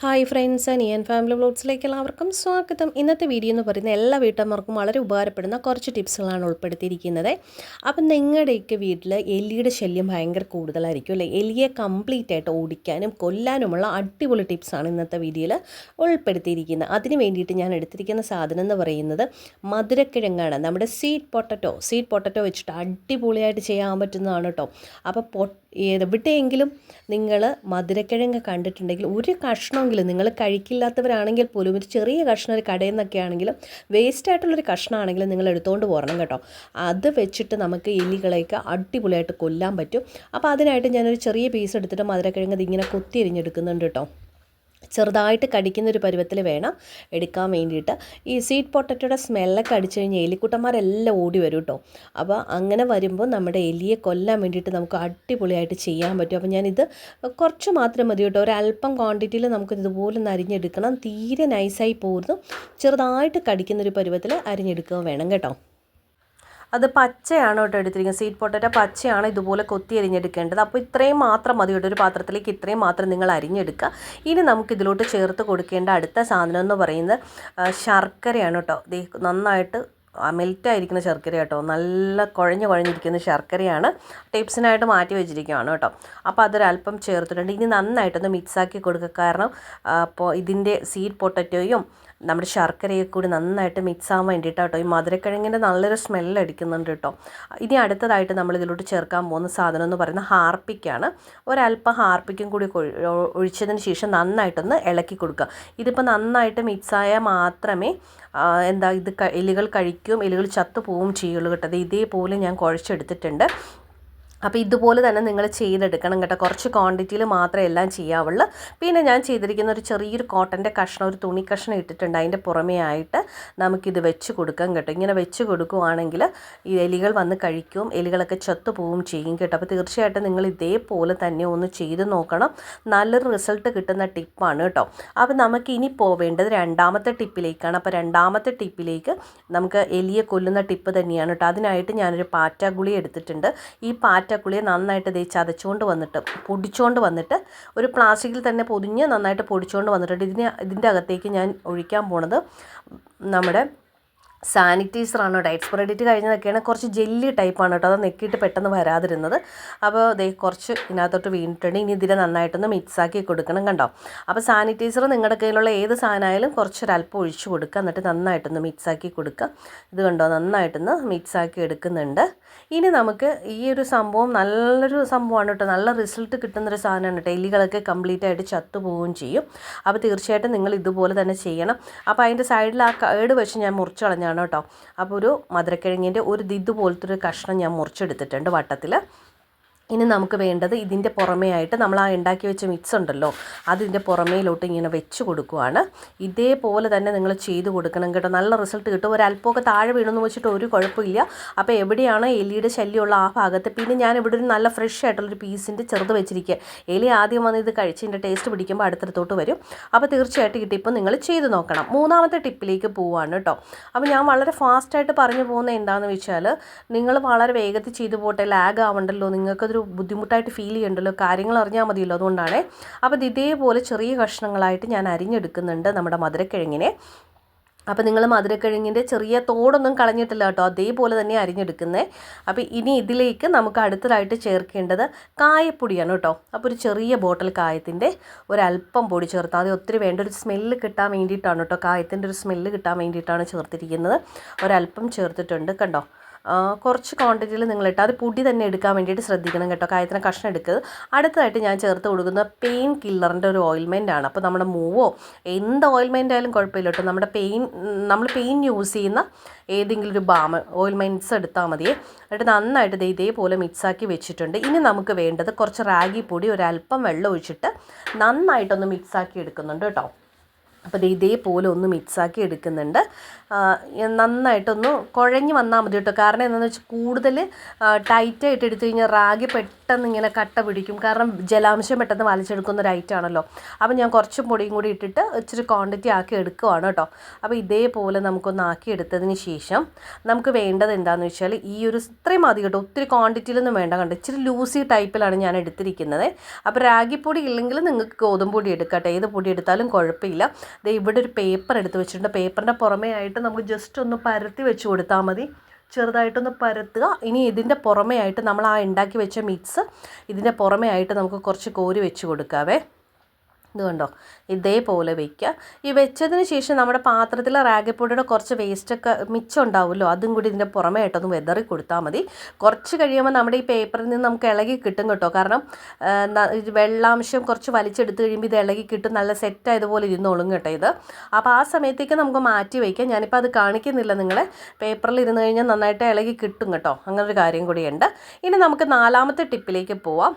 Hi friends നിയൻ family വ്ലോഗ്സിലേക്ക് എല്ലാവർക്കും സ്വാഗതം. ഇന്നത്തെ വീഡിയോ എന്ന് പറയുന്നത് എല്ലാ വീട്ടമ്മർക്കും വളരെ ഉപകാരപ്പെടുന്ന കുറച്ച് ടിപ്സുകളാണ് ഉൾപ്പെടുത്തിയിരിക്കുന്നത്. അപ്പം നിങ്ങളുടെയൊക്കെ വീട്ടിൽ എലിയുടെ ശല്യം ഭയങ്കര കൂടുതലായിരിക്കും അല്ലേ? എലിയെ കംപ്ലീറ്റ് ആയിട്ട് ഓടിക്കാനും കൊല്ലാനുമുള്ള അടിപൊളി ടിപ്സാണ് ഇന്നത്തെ വീഡിയോയിൽ ഉൾപ്പെടുത്തിയിരിക്കുന്നത്. അതിന് വേണ്ടിയിട്ട് ഞാൻ എടുത്തിരിക്കുന്ന സാധനം എന്ന് പറയുന്നത് മധുരക്കിഴങ്ങാണ്. നമ്മുടെ സീഡ് പൊട്ടറ്റോ സീഡ് പൊട്ടറ്റോ വെച്ചിട്ട് അടിപൊളിയായിട്ട് ചെയ്യാൻ പറ്റുന്നതാണ് കേട്ടോ അപ്പോൾ പൊ എവിടെയെങ്കിലും നിങ്ങൾ മധുരക്കിഴങ്ങ് കണ്ടിട്ടുണ്ടെങ്കിൽ ഒരു കഷ്ണമെങ്കിലും നിങ്ങൾ കഴിക്കില്ലാത്തവരാണെങ്കിൽ പോലും ഒരു ചെറിയ കഷ്ണം ഒരു കടയിൽ നിന്നൊക്കെ ആണെങ്കിലും വേസ്റ്റ് ആയിട്ടുള്ളൊരു കഷ്ണമാണെങ്കിലും നിങ്ങൾ എടുത്തുകൊണ്ട് പോരണം കേട്ടോ. അത് വെച്ചിട്ട് നമുക്ക് എലികളെയൊക്കെ അടിപൊളിയായിട്ട് കൊല്ലാൻ പറ്റും. അപ്പോൾ അതിനായിട്ട് ഞാനൊരു ചെറിയ പീസ് എടുത്തിട്ട് മധുരക്കിഴങ്ങ് ഇതിങ്ങനെ കൊത്തി എരിഞ്ഞെടുക്കുന്നുണ്ട് കേട്ടോ. ചെറുതായിട്ട് കടിക്കുന്ന ഒരു പരുവത്തിൽ വേണം എടുക്കാൻ വേണ്ടിയിട്ട്. ഈ സ്വീറ്റ് പൊട്ടറ്റോയുടെ സ്മെല്ലൊക്കെ അടിച്ചു കഴിഞ്ഞാൽ എലിക്കുട്ടന്മാരെല്ലാം ഓടി വരും കേട്ടോ. അപ്പോൾ അങ്ങനെ വരുമ്പോൾ നമ്മുടെ എലിയെ കൊല്ലാൻ വേണ്ടിയിട്ട് നമുക്ക് അടിപൊളിയായിട്ട് ചെയ്യാൻ പറ്റും. അപ്പോൾ ഞാനിത് കുറച്ച് മാത്രം മതി കേട്ടോ. ഒരല്പം ക്വാണ്ടിറ്റിയിൽ നമുക്ക് ഇതുപോലെ ഒന്ന് അരിഞ്ഞെടുക്കണം. തീരെ നൈസായി പോകുന്നു ചെറുതായിട്ട് കടിക്കുന്നൊരു പരുവത്തിൽ അരിഞ്ഞെടുക്കുക വേണം കേട്ടോ. അത് പച്ചയാണ് കേട്ടോ എടുത്തിരിക്കുന്നത്? സീറ്റ് പൊട്ടറ്റ പച്ചയാണ് ഇതുപോലെ കൊത്തി അരിഞ്ഞെടുക്കേണ്ടത്? അപ്പോൾ ഇത്രയും മാത്രം മതി കേട്ടോ ഒരു പാത്രത്തിലേക്ക് ഇത്രയും മാത്രം നിങ്ങൾ അരിഞ്ഞെടുക്കുക. ഇനി നമുക്ക് ഇതിലോട്ട് ചേർത്ത് കൊടുക്കേണ്ട അടുത്ത സാധനം എന്ന് പറയുന്നത് ശർക്കരയാണ് കേട്ടോ. നന്നായിട്ട് മെൽറ്റായിരിക്കുന്ന ശർക്കര കേട്ടോ. നല്ല കുഴഞ്ഞു കുഴഞ്ഞിരിക്കുന്ന ശർക്കരയാണ്. ടിപ്സിനായിട്ട് മാറ്റി വെച്ചിരിക്കുകയാണ് കേട്ടോ. അപ്പോൾ അതൊരല്പം ചേർത്തിട്ടുണ്ട്. ഇനി നന്നായിട്ടൊന്ന് മിക്സാക്കി കൊടുക്കുക. കാരണം അപ്പോൾ ഇതിന്റെ സീഡ് പൊട്ടറ്റോയും നമ്മുടെ ശർക്കരയൊക്കെ കൂടി നന്നായിട്ട് മിക്സ് ആവാൻ വേണ്ടിയിട്ട് കേട്ടോ ഈ മധുരക്കിഴങ്ങിന്റെ നല്ലൊരു സ്മെല്ല് അടിക്കുന്നുണ്ട് കേട്ടോ ഇനി അടുത്തതായിട്ട് നമ്മൾ ഇതിലോട്ട് ചേർക്കാൻ പോകുന്ന സാധനം എന്ന് പറയുന്നത് ഹാർപ്പിക്കാണ്. ഒരല്പം ഹാർപ്പിക്കും കൂടി ഒഴിച്ചതിന് ശേഷം നന്നായിട്ടൊന്ന് ഇളക്കി കൊടുക്കുക. ഇതിപ്പോൾ നന്നായിട്ട് മിക്സായാൽ മാത്രമേ എന്താ ഇത് എലികൾ കഴിക്കും എലികൾ ചത്തു പോവും ചെയ്യുള്ളൂ കേട്ടത് ഇതേപോലെ ഞാൻ കുഴച്ചെടുത്തിട്ടുണ്ട്. അപ്പോൾ ഇതുപോലെ തന്നെ നിങ്ങൾ ചെയ്തെടുക്കണം കേട്ടോ. കുറച്ച് ക്വാണ്ടിറ്റിയിൽ മാത്രമേ എല്ലാം ചെയ്യാവുള്ളൂ. പിന്നെ ഞാൻ ചെയ്തിരിക്കുന്ന ഒരു ചെറിയൊരു കോട്ടന്റെ കഷ്ണം ഒരു തുണി കഷ്ണം ഇട്ടിട്ടുണ്ട്. അതിന്റെ പുറമേ ആയിട്ട് നമുക്കിത് വെച്ച് കൊടുക്കാം കേട്ടോ. ഇങ്ങനെ വെച്ച് കൊടുക്കുവാണെങ്കിൽ ഈ എലികൾ വന്ന് കഴിക്കും. എലികളൊക്കെ ചത്തു പോവും ചെയ്യും കേട്ടോ. അപ്പോൾ തീർച്ചയായിട്ടും നിങ്ങൾ ഇതേപോലെ തന്നെ ഒന്ന് ചെയ്ത് നോക്കണം. നല്ലൊരു റിസൾട്ട് കിട്ടുന്ന ടിപ്പാണ് കേട്ടോ. അപ്പോൾ നമുക്ക് ഇനി പോവേണ്ടത് രണ്ടാമത്തെ ടിപ്പിലേക്കാണ് അപ്പോൾ രണ്ടാമത്തെ ടിപ്പിലേക്ക് നമുക്ക് എലിയെ കൊല്ലുന്ന ടിപ്പ് തന്നെയാണ് കേട്ടോ. അതിനായിട്ട് ഞാനൊരു പാറ്റാഗുളി എടുത്തിട്ടുണ്ട്. ഈ പാറ്റ ചക്കുളിയെ നന്നായിട്ട് ദേ ചതച്ചുകൊണ്ട് വന്നിട്ട് പൊടിച്ചുകൊണ്ട് വന്നിട്ട് ഒരു പ്ലാസ്റ്റിക്കിൽ തന്നെ പൊതിഞ്ഞ് നന്നായിട്ട് പൊടിച്ചുകൊണ്ട് വന്നിട്ടുണ്ട്. ഇതിന് ഇതിന്റെ അകത്തേക്ക് ഞാൻ ഒഴിക്കാൻ പോണത് നമ്മുടെ സാനിറ്റൈസറാണ് കേട്ടോ എക്സ്പയറി കഴിഞ്ഞതൊക്കെയാണ് കുറച്ച് ജെല്ലി ടൈപ്പാണ് കേട്ടോ അത് നെക്കിയിട്ട് പെട്ടെന്ന് വരാതിരുന്നത്. അപ്പോൾ ദേ കുറച്ച് ഇതിനകത്തോട്ട് വീണിട്ടുണ്ട് ഇനി ഇതിനെ നന്നായിട്ടൊന്ന് മിക്സാക്കി കൊടുക്കണം കണ്ടോ? അപ്പോൾ സാനിറ്റൈസർ നിങ്ങളുടെ കയ്യിലുള്ള ഏത് സാധനമായാലും കുറച്ചൊരല്പം ഒഴിച്ച് കൊടുക്കുക എന്നിട്ട് നന്നായിട്ടൊന്ന് മിക്സാക്കി കൊടുക്കുക. ഇത് കണ്ടോ നന്നായിട്ടൊന്ന് മിക്സാക്കി എടുക്കുന്നുണ്ട്. ഇനി നമുക്ക് ഈ ഒരു സംഭവം നല്ലൊരു സംഭവമാണ് കേട്ടോ നല്ല റിസൾട്ട് കിട്ടുന്നൊരു സാധനമാണ് കേട്ടോ എലികളൊക്കെ കംപ്ലീറ്റ് ആയിട്ട് ചത്തുപോവുകയും ചെയ്യും. അപ്പോൾ തീർച്ചയായിട്ടും നിങ്ങൾ ഇതുപോലെ തന്നെ ചെയ്യണം. അപ്പോൾ അതിന്റെ സൈഡിൽ ആ കേട് വെച്ച് ഞാൻ മുറിച്ച് കളഞ്ഞാണ് കേട്ടോ. അപ്പോൾ ഒരു മധുരക്കിഴങ്ങിന്റെ ഒരു ഇതുപോലത്തെ ഒരു കഷ്ണം ഞാൻ മുറിച്ചെടുത്തിട്ടുണ്ട് വട്ടത്തിൽ ഇനി നമുക്ക് വേണ്ടത് ഇതിന്റെ പുറമേ ആയിട്ട് നമ്മൾ ആ ഉണ്ടാക്കി വെച്ച മിക്സ് ഉണ്ടല്ലോ അതിന്റെ പുറമേയിലോട്ട് ഇങ്ങനെ വെച്ച് കൊടുക്കുവാണ്. ഇതേപോലെ തന്നെ നിങ്ങൾ ചെയ്ത് കൊടുക്കണം കേട്ടോ. നല്ല റിസൾട്ട് കിട്ടും. ഒരു അല്പമൊക്കെ താഴെ വീണെന്ന് വെച്ചിട്ട് ഒരു കുഴപ്പമില്ല. അപ്പോൾ എവിടെയാണ് എലിയുടെ ശല്യമുള്ള ആ ഭാഗത്ത്? പിന്നെ ഞാൻ ഇവിടെ ഒരു നല്ല ഫ്രഷ് ആയിട്ടുള്ളൊരു പീസിന്റെ ചെറുത് വെച്ചിരിക്കുക എലി ആദ്യം വന്ന് ഇത് കഴിച്ച് ഇതിന്റെ ടേസ്റ്റ് പിടിക്കുമ്പോൾ അടുത്തടുത്തോട്ട് വരും. അപ്പോൾ തീർച്ചയായിട്ടും ഈ ടിപ്പ് നിങ്ങൾ ചെയ്ത് നോക്കണം. മൂന്നാമത്തെ ടിപ്പിലേക്ക് പോവാണ് കേട്ടോ അപ്പോൾ ഞാൻ വളരെ ഫാസ്റ്റായിട്ട് പറഞ്ഞു പോകുന്നത് എന്താണെന്ന് വെച്ചാൽ നിങ്ങൾ വളരെ വേഗത്തിൽ ചെയ്തു പോട്ടെ. ലാഗ് ആവണ്ടല്ലോ. നിങ്ങൾക്കതൊരു ഒരു ബുദ്ധിമുട്ടായിട്ട് ഫീൽ ചെയ്യണ്ടല്ലോ? കാര്യങ്ങൾ അറിഞ്ഞാൽ മതിയല്ലോ അതുകൊണ്ടാണ്. അപ്പോൾ ഇത് ഇതേപോലെ ചെറിയ കഷ്ണങ്ങളായിട്ട് ഞാൻ അരിഞ്ഞെടുക്കുന്നുണ്ട് നമ്മുടെ മധുരക്കിഴങ്ങിനെ. അപ്പോൾ നിങ്ങൾ മധുരക്കിഴങ്ങിന്റെ ചെറിയ തോടൊന്നും കളഞ്ഞിട്ടില്ല കേട്ടോ. അതേപോലെ തന്നെ അരിഞ്ഞെടുക്കുന്നത് അപ്പോൾ ഇനി ഇതിലേക്ക് നമുക്ക് അടുത്തതായിട്ട് ചേർക്കേണ്ടത് കായപ്പൊടിയാണ് കേട്ടോ. അപ്പോൾ ഒരു ചെറിയ ബോട്ടിൽ കായത്തിന്റെ ഒരല്പം പൊടി ചേർത്താൽ അത് ഒത്തിരി വേണ്ട ഒരു സ്മെല്ല് കിട്ടാൻ വേണ്ടിയിട്ടാണ് കേട്ടോ. കായത്തിന്റെ ഒരു സ്മെല്ല് കിട്ടാൻ വേണ്ടിയിട്ടാണ് ചേർത്തിരിക്കുന്നത്. ഒരല്പം ചേർത്തിട്ടുണ്ട് കണ്ടോ? കുറച്ച് ക്വാണ്ടിറ്റിയിൽ നിങ്ങൾ ഇട്ട് അത് പൊടി തന്നെ എടുക്കാൻ വേണ്ടിയിട്ട് ശ്രദ്ധിക്കണം കേട്ടോ. കായത്തിന് കഷ്ണം എടുക്കുക അടുത്തതായിട്ട് ഞാൻ ചേർത്ത് കൊടുക്കുന്ന പെയിൻ കില്ലറിന്റെ ഒരു ഓയിൽമെന്റ് ആണ്. അപ്പോൾ നമ്മുടെ മൂവോ എന്ത് ഓയിൽമെന്റ് ആയാലും കുഴപ്പമില്ല കേട്ടോ. നമ്മുടെ പെയിൻ നമ്മൾ പെയിൻ യൂസ് ചെയ്യുന്ന ഏതെങ്കിലും ഒരു ബാം ഓയിൽമെന്റ്സ് എടുത്താൽ മതി. എന്നിട്ട് നന്നായിട്ട് ഇതേപോലെ മിക്സാക്കി വെച്ചിട്ടുണ്ട്. ഇനി നമുക്ക് വേണ്ടത് കുറച്ച് റാഗി പൊടി ഒരല്പം വെള്ളം ഒഴിച്ചിട്ട് നന്നായിട്ടൊന്ന് മിക്സാക്കി എടുക്കുന്നുണ്ട് കേട്ടോ. അപ്പോൾ ഇത് ഇതേപോലെ ഒന്ന് മിക്സാക്കി എടുക്കുന്നുണ്ട്. നന്നായിട്ടൊന്ന് കുഴഞ്ഞ് വന്നാൽ മതി കേട്ടോ കാരണം എന്താണെന്ന് വെച്ചാൽ കൂടുതൽ ടൈറ്റായിട്ട് എടുത്തു കഴിഞ്ഞാൽ റാഗി പെട്ടെന്ന് പെട്ടെന്ന് ഇങ്ങനെ കട്ട പിടിക്കും. കാരണം ജലാംശം പെട്ടെന്ന് വലിച്ചെടുക്കുന്ന ഒരു ഐറ്റം ആണല്ലോ. അപ്പോൾ ഞാൻ കുറച്ച് പൊടിയും കൂടി ഇട്ടിട്ട് ഇച്ചിരി ക്വാണ്ടിറ്റി ആക്കി എടുക്കുവാണ് കേട്ടോ അപ്പോൾ ഇതേപോലെ നമുക്കൊന്ന് ആക്കി എടുത്തതിന് ശേഷം നമുക്ക് വേണ്ടത് എന്താണെന്ന് വെച്ചാൽ ഈ ഒരു ഇത്രയും മതി കേട്ടോ. ഒത്തിരി ക്വാണ്ടിറ്റിയിലൊന്നും വേണ്ട കണ്ടോ. ഇച്ചിരി ലൂസി ടൈപ്പിലാണ് ഞാൻ എടുത്തിരിക്കുന്നത്. അപ്പോൾ റാഗിപ്പൊടി ഇല്ലെങ്കിൽ നിങ്ങൾക്ക് ഗോതമ്പ് പൊടി എടുക്കട്ടെ. ഏത് പൊടി എടുത്താലും കുഴപ്പമില്ല. ദേ ഇവിടെ ഒരു പേപ്പർ എടുത്ത് വെച്ചിട്ടുണ്ട്. പേപ്പറിന്റെ പുറമേ ആയിട്ട് നമുക്ക് ജസ്റ്റ് ഒന്ന് പരത്തി വെച്ച് കൊടുത്താൽ മതി. ചെറുതായിട്ടൊന്ന് പരത്തുക. ഇനി ഇതിന്റെ പുറമേ ആയിട്ട് നമ്മൾ ആ ഉണ്ടാക്കി വെച്ച മിക്സ് ഇതിന്റെ പുറമേ ആയിട്ട് നമുക്ക് കുറച്ച് കോരി വെച്ച് കൊടുക്കാവേ. ഇത് കണ്ടോ? ഇതേപോലെ വെക്കുക ഈ വെച്ചതിന് ശേഷം നമ്മുടെ പാത്രത്തിൽ റാഗിപ്പൊടിയുടെ കുറച്ച് വേസ്റ്റൊക്കെ മിച്ചം ഉണ്ടാവുമല്ലോ അതും കൂടി ഇതിന്റെ പുറമേ ആയിട്ടൊന്ന് വെതറി കൊടുത്താൽ മതി. കുറച്ച് കഴിയുമ്പോൾ നമ്മുടെ ഈ പേപ്പറിൽ നിന്ന് നമുക്ക് ഇളകി കിട്ടും കേട്ടോ. കാരണം വെള്ളാംശം കുറച്ച് വലിച്ചെടുത്ത് കഴിയുമ്പോൾ ഇത് ഇളകി കിട്ടും നല്ല സെറ്റ് ആയതുപോലെ ഇരുന്നോളും കേട്ടോ ഇത്. അപ്പോൾ ആ സമയത്തേക്ക് നമുക്ക് മാറ്റി വയ്ക്കാം ഞാനിപ്പോൾ അത് കാണിക്കുന്നില്ല നിങ്ങളെ. പേപ്പറിൽ ഇരുന്ന് കഴിഞ്ഞാൽ നന്നായിട്ട് ഇളകി കിട്ടും കേട്ടോ. അങ്ങനൊരു കാര്യം കൂടിയുണ്ട്. ഇനി നമുക്ക് നാലാമത്തെ ടിപ്പിലേക്ക് പോവാം.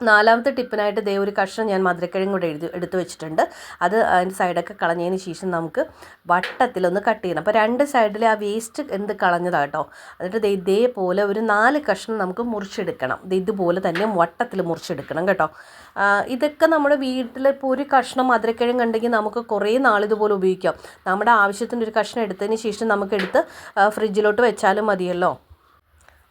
നാലാമത്തെ ടിപ്പിനായിട്ട് ദേ ഒരു കഷ്ണം ഞാൻ മധുരക്കിഴങ്ങ് കൂടെ എഴുതി എടുത്ത് വെച്ചിട്ടുണ്ട്. അത് അതിന്റെ സൈഡൊക്കെ കളഞ്ഞതിന് ശേഷം നമുക്ക് വട്ടത്തിലൊന്ന് കട്ട് ചെയ്യണം. അപ്പോൾ രണ്ട് സൈഡിലെ ആ വേസ്റ്റ് എന്ത് കളഞ്ഞതാട്ടോ? എന്നിട്ട് ദേ ഇതേപോലെ ഒരു നാല് കഷ്ണം നമുക്ക് മുറിച്ചെടുക്കണം. ഇതുപോലെ തന്നെ വട്ടത്തിൽ മുറിച്ചെടുക്കണം കേട്ടോ. ഇതൊക്കെ നമ്മുടെ വീട്ടിൽ ഇപ്പോൾ ഒരു കഷ്ണം മധുരക്കിഴങ്ങ് ഉണ്ടെങ്കിൽ നമുക്ക് കുറേ നാൾ ഇതുപോലെ ഉപയോഗിക്കാം. നമ്മുടെ ആവശ്യത്തിന് ഒരു കഷ്ണം എടുത്തതിന് ശേഷം നമുക്കെടുത്ത് ഫ്രിഡ്ജിലോട്ട് വെച്ചാലും മതിയല്ലോ.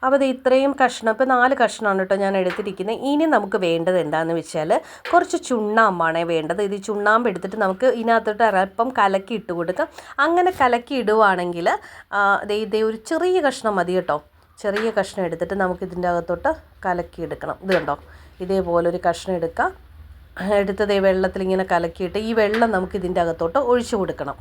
അപ്പോൾ ഇത് ഇത്രയും കഷ്ണം ഇപ്പോൾ നാല് കഷ്ണമാണ് കേട്ടോ ഞാൻ എടുത്തിരിക്കുന്നത്. ഇനി നമുക്ക് വേണ്ടത് എന്താണെന്ന് വെച്ചാൽ കുറച്ച് ചുണ്ണാമ്പാണ് വേണ്ടത്. ഇത് ഈ ചുണ്ണാമ്പ് എടുത്തിട്ട് നമുക്ക് ഇതിനകത്തോട്ട് അല്പം കലക്കി ഇട്ട് കൊടുക്കാം. അങ്ങനെ കലക്കി ഇടുവാണെങ്കിൽ ഇതേ ഒരു ചെറിയ കഷ്ണം മതി കേട്ടോ. ചെറിയ കഷ്ണം എടുത്തിട്ട് നമുക്ക് ഇതിന്റെ അകത്തോട്ട് കലക്കി എടുക്കണം. ഇത് കണ്ടോ? ഇതേപോലെ ഒരു കഷ്ണം എടുക്കാം. എടുത്തത് വെള്ളത്തിൽ ഇങ്ങനെ കലക്കിയിട്ട് ഈ വെള്ളം നമുക്ക് ഇതിന്റെ അകത്തോട്ട് ഒഴിച്ചു കൊടുക്കണം.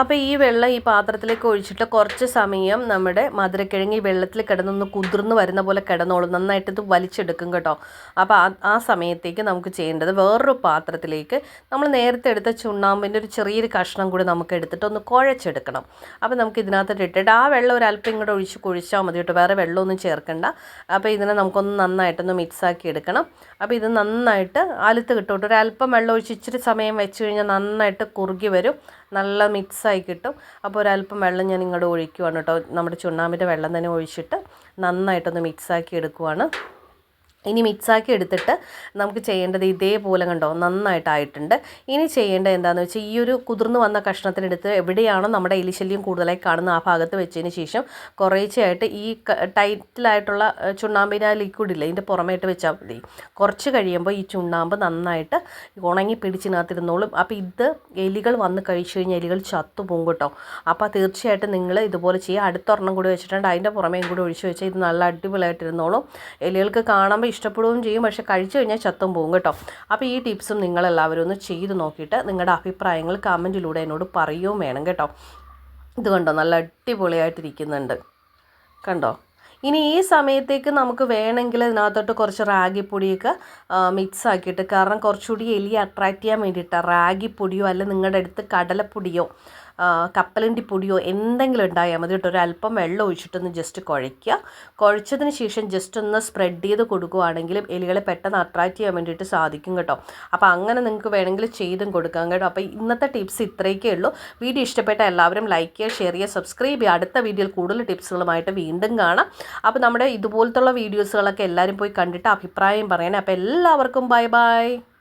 അപ്പോൾ ഈ വെള്ളം ഈ പാത്രത്തിലേക്ക് ഒഴിച്ചിട്ട് കുറച്ച് സമയം നമ്മുടെ മധുരക്കിഴങ്ങ് ഈ വെള്ളത്തിൽ കിടന്നൊന്ന് കുതിർന്ന് വരുന്ന പോലെ കിടന്നോളും. നന്നായിട്ട് ഇത് വലിച്ചെടുക്കും കേട്ടോ. അപ്പോൾ ആ സമയത്തേക്ക് നമുക്ക് ചെയ്യേണ്ടത് വേറൊരു പാത്രത്തിലേക്ക് നമ്മൾ നേരത്തെ എടുത്ത ചുണ്ണാമ്പിന്റെ ഒരു ചെറിയൊരു കഷ്ണം കൂടി നമുക്ക് എടുത്തിട്ട് ഒന്ന് കുഴച്ചെടുക്കണം. അപ്പോൾ നമുക്ക് ഇതിനകത്തോട്ട് ഇട്ടിട്ട് ആ വെള്ളം ഒരു അല്പം ഇങ്ങോട്ട് ഒഴിച്ച് കുഴിച്ചാൽ മതി കേട്ടോ. വേറെ വെള്ളമൊന്നും ചേർക്കണ്ട. അപ്പോൾ ഇതിനെ നമുക്കൊന്ന് നന്നായിട്ടൊന്ന് മിക്സാക്കി എടുക്കണം. അപ്പോൾ ഇത് നന്നായിട്ട് അലുത്ത് കിട്ടും ഒരു അല്പം വെള്ളം ഒഴിച്ച് ഇച്ചിരി സമയം വെച്ച് കഴിഞ്ഞാൽ നന്നായിട്ട് കുറുകി വരും. നല്ല മിക്സായി കിട്ടും. അപ്പോൾ ഒരല്പം വെള്ളം ഞാൻ ഇങ്ങോട്ട് ഒഴിക്കുവാണ് കേട്ടോ. നമ്മുടെ ചുണ്ണാമ്പിന്റെ വെള്ളം തന്നെ ഒഴിച്ചിട്ട് നന്നായിട്ടൊന്ന് മിക്സാക്കി എടുക്കുവാണ്. ഇനി മിക്സാക്കി എടുത്തിട്ട് നമുക്ക് ചെയ്യേണ്ടത് ഇതേപോലെ കണ്ടോ നന്നായിട്ടായിട്ടുണ്ട്. ഇനി ചെയ്യേണ്ടത് എന്താണെന്ന് വെച്ചാൽ ഈ ഒരു കുതിർന്ന് വന്ന കഷ്ണത്തിനെടുത്ത് എവിടെയാണോ നമ്മുടെ എലിശല്യം കൂടുതലായി കാണുന്ന ആ ഭാഗത്ത് വെച്ചതിന് ശേഷം കുറേശ്ശെയായിട്ട് ഈ ടൈറ്റിലായിട്ടുള്ള ഏഹ്, ചുണ്ണാമ്പിന് ആ ഇല്ല ഇതിന്റെ പുറമേട്ട് വെച്ചാൽ മതി. കുറച്ച് കഴിയുമ്പോൾ ഈ ചുണ്ണാമ്പ് നന്നായിട്ട് ഉണങ്ങി പിടിച്ചിനകത്തിരുന്നോളും. അപ്പോൾ ഇത് എലികൾ വന്ന് കഴിച്ചു കഴിഞ്ഞാൽ എലികൾ ചത്തുപോകും കേട്ടോ. അപ്പോൾ തീർച്ചയായിട്ടും നിങ്ങൾ ഇതുപോലെ ചെയ്യുക അടുത്തൊരെണ്ണം കൂടി വെച്ചിട്ടുണ്ട്. അതിന്റെ പുറമേയും കൂടി ഒഴിച്ച് വെച്ചാൽ ഇത് നല്ല അടിപൊളിയായിട്ടിരുന്നോളും. എലികൾക്ക് കാണുമ്പോൾ ഇഷ്ടപ്പെടുകയും ചെയ്യും. പക്ഷേ കഴിച്ചു കഴിഞ്ഞാൽ ചത്തും പോകും കേട്ടോ. അപ്പോൾ ഈ ടിപ്സും നിങ്ങളെല്ലാവരും ഒന്ന് ചെയ്ത് നോക്കിയിട്ട് നിങ്ങളുടെ അഭിപ്രായങ്ങൾ കമന്റിലൂടെ എന്നോട് പറയുകയും വേണം കേട്ടോ. ഇത് കണ്ടോ? നല്ല അടിപൊളിയായിട്ടിരിക്കുന്നുണ്ട്. കണ്ടോ? ഇനി ഈ സമയത്തേക്ക് നമുക്ക് വേണമെങ്കിൽ ഇതിനകത്തോട്ട് കുറച്ച് റാഗിപ്പൊടിയൊക്കെ മിക്സ് ആക്കിയിട്ട് കാരണം കുറച്ചുകൂടി എലി അട്രാക്റ്റ് ചെയ്യാൻ വേണ്ടിയിട്ടാണ് റാഗിപ്പൊടിയോ അല്ലെങ്കിൽ നിങ്ങളുടെ അടുത്ത് കടലപ്പൊടിയോ കപ്പലണ്ടി പൊടിയോ എന്തെങ്കിലും ഉണ്ടായാൽ മതി കേട്ടോ. അല്പം വെള്ളം ഒഴിച്ചിട്ടൊന്ന് ജസ്റ്റ് കുഴയ്ക്കുക. കുഴച്ചതിന് ശേഷം ജസ്റ്റ് ഒന്ന് സ്പ്രെഡ് ചെയ്ത് കൊടുക്കുകയാണെങ്കിലും എലികളെ പെട്ടെന്ന് അട്രാക്റ്റ് ചെയ്യാൻ വേണ്ടിയിട്ട് സാധിക്കും കേട്ടോ. അപ്പോൾ അങ്ങനെ നിങ്ങൾക്ക് വേണമെങ്കിൽ ചെയ്തും കൊടുക്കാം കേട്ടോ. അപ്പോൾ ഇന്നത്തെ ടിപ്സ് ഇത്രയൊക്കെ ഉള്ളൂ. വീഡിയോ ഇഷ്ടപ്പെട്ട എല്ലാവരും ലൈക്ക് ചെയ്യുക ഷെയർ ചെയ്യുക സബ്സ്ക്രൈബ് ചെയ്യുക. അടുത്ത വീഡിയോയിൽ കൂടുതൽ ടിപ്സുകളുമായിട്ട് വീണ്ടും കാണാം. അപ്പോൾ നമ്മുടെ ഇതുപോലത്തുള്ള വീഡിയോസുകളൊക്കെ എല്ലാവരും പോയി കണ്ടിട്ട് അഭിപ്രായം പറയണേ. അപ്പോൾ എല്ലാവർക്കും ബൈ ബൈ